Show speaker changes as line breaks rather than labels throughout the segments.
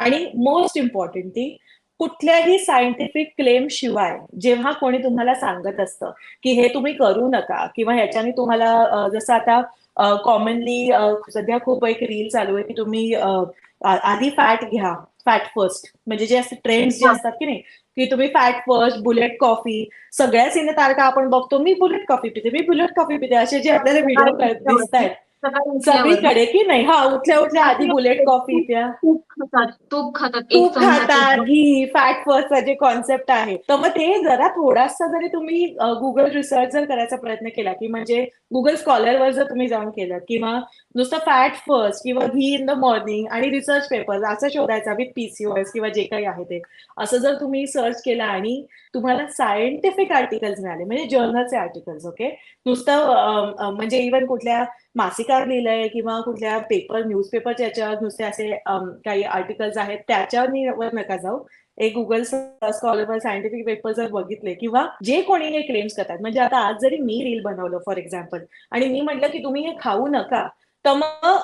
आणि most important thing कुठल्याही scientific claim शिवाय जेव्हा कोणी तुम्हाला सांगत असतं की हे तुम्ही करू नका किंवा ह्याच्याने तुम्हाला जसं आता कॉमनली सध्या खूप एक रील चालू आहे की तुम्ही आधी फॅट घ्या फॅट फर्स्ट म्हणजे जे असे ट्रेंड्स जे असतात की नाही की तुम्ही फॅट फर्स्ट बुलेट कॉफी सगळ्या सिने तारखा आपण बघतो मी बुलेट कॉफी पिते मी बुलेट कॉफी पिते असे जे आपल्याला व्हिडिओ दिसत आहेत सगळीकडे की नाही? हा उठल्या उठल्या आधी बुलेट कॉफी प्या.
तूप खातात तूप खातात.
तूप. घी फॅट फर्स्ट जे कॉन्सेप्ट आहे. तर मग ते जरा थोडासा जरी तुम्ही गुगल रिसर्च जर करायचा प्रयत्न केला की म्हणजे गुगल स्कॉलरवर जर तुम्ही जाऊन केलं किंवा नुसतं फॅट फर्स्ट किंवा घी इन द मॉर्निंग आणि रिसर्च पेपर असं शोधायचा विथ पीसीओएस किंवा जे काही आहे ते. असं जर तुम्ही सर्च केलं आणि तुम्हाला सायंटिफिक आर्टिकल्स मिळाले म्हणजे जर्नलचे आर्टिकल्स ओके नुसतं म्हणजे इव्हन कुठल्या मासिकावर लिहिलंय किंवा कुठल्या पेपर न्यूजपेपरच्या याच्यावर नुसते असे काही आर्टिकल्स आहेत त्याच्यावर वर नका जाऊ. एक गुगल स्कॉलरवर सायंटिफिक पेपर जर बघितले किंवा जे कोणी हे क्लेम्स करतात. म्हणजे आता आज जरी मी रील बनवलं फॉर एक्झाम्पल आणि मी म्हटलं की तुम्ही हे खाऊ नका तर मग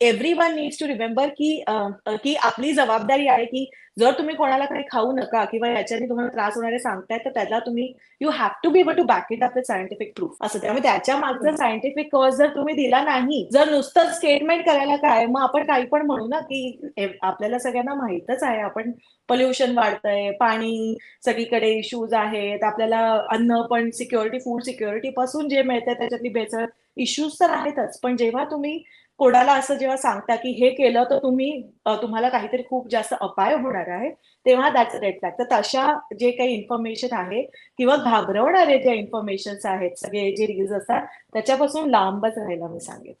every one needs to remember की की आपली जबाबदारी आहे की जर तुम्ही कोणाला काही खाऊ नका किंवा याच्याने तुम्हाला त्रास होणारे सांगताय तर त्याला तुम्ही you have to be able to back it up with scientific proof असं त्यामुळे त्याच्या मागचा सायंटिफिक कॉज जर तुम्ही दिला नाही जर नुसतं स्टेटमेंट करायला काय मग आपण काही पण म्हणू ना की आपल्याला सगळ्यांना माहितच आहे आपण पोल्युशन वाढतंय पाणी सगळीकडे इश्यूज आहेत आपल्याला अन्न पण सिक्युरिटी फूड सिक्युरिटी पासून जे मिळतंय त्याच्यातली भेसळ इश्यूज तर आहेतच. पण जेव्हा तुम्ही कोणाला असं जेव्हा सांगता की हे केलं तर तुम्ही तुम्हाला काहीतरी खूप जास्त अपाय होणार आहे. तेव्हा दॅट्स रेड फ्लॅग तर तशा जे काही इन्फॉर्मेशन आहे किंवा घाबरवणारे जे इन्फॉर्मेशन आहेत सगळे जे रील्स असतात त्याच्यापासून लांबच राहायला मी सांगेन.